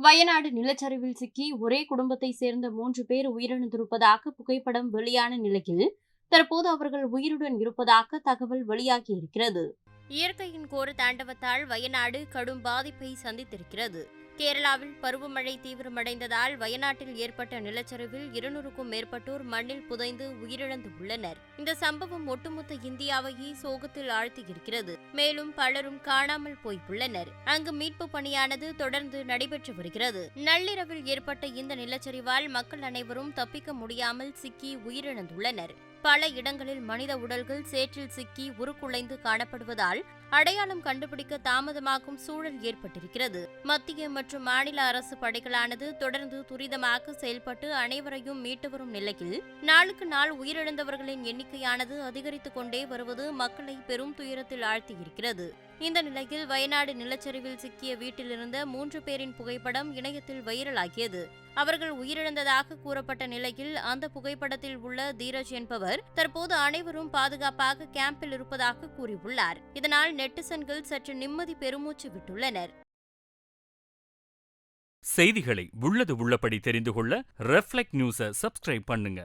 வயநாடு நிலச்சரிவில் சிக்கி ஒரே குடும்பத்தை சேர்ந்த மூன்று பேர் உயிரிழந்திருப்பதாக புகைப்படம் வெளியான நிலையில் தற்போது அவர்கள் உயிருடன் இருப்பதாக தகவல் வெளியாகியிருக்கிறது இயற்கையின் கோர தாண்டவத்தால் வயநாடு கடும் பாதிப்பை சந்தித்திருக்கிறது. கேரளாவில் பருவமழை தீவிரமடைந்ததால் வயநாட்டில் ஏற்பட்ட நிலச்சரிவில் இருநூறுக்கும் மேற்பட்டோர் மண்ணில் புதைந்து உயிரிழந்து உள்ளனர் இந்த சம்பவம் ஒட்டுமொத்த இந்தியாவையே சோகத்தில் ஆழ்த்தியிருக்கிறது. மேலும் பலரும் காணாமல் போய் உள்ளனர் அங்கு மீட்பு பணியானது தொடர்ந்து நடைபெற்று வருகிறது. நள்ளிரவில் ஏற்பட்ட இந்த நிலச்சரிவால் மக்கள் அனைவரும் தப்பிக்க முடியாமல் சிக்கி உயிரிழந்துள்ளனர். பல இடங்களில் மனித உடல்கள் சேற்றில் சிக்கி உருக்குலைந்து காணப்படுவதால் அடையாளம் கண்டுபிடிக்க தாமதமாகும் சூழல் ஏற்பட்டிருக்கிறது. மத்திய மற்றும் மாநில அரசு படைகளானது தொடர்ந்து துரிதமாக செயல்பட்டு அனைவரையும் மீட்டு வரும் நிலையில் நாளுக்கு நாள் உயிரிழந்தவர்களின் எண்ணிக்கையானது அதிகரித்துக் கொண்டே வருவது மக்களை பெரும் துயரத்தில் ஆழ்த்தியிருக்கிறது. இந்த நிலையில் வயநாடு நிலச்சரிவில் சிக்கிய வீட்டிலிருந்த மூன்று பேரின் புகைப்படம் இணையத்தில் வைரலாகியது. அவர்கள் உயிரிழந்ததாக கூறப்பட்ட நிலையில் அந்த புகைப்படத்தில் உள்ள தீரஜ் என்பவர் தற்போது அனைவரும் பாதுகாப்பாக கேம்பில் இருப்பதாக கூறியுள்ளார். இதனால் நெட்டிசன்கள் சற்று நிம்மதி பெருமூச்சு விட்டுள்ளனர். செய்திகளை உள்ளது உள்ளபடி தெரிந்து கொள்ள ரெஃப்ளெக்ட் நியூஸை சப்ஸ்கிரைப் பண்ணுங்க.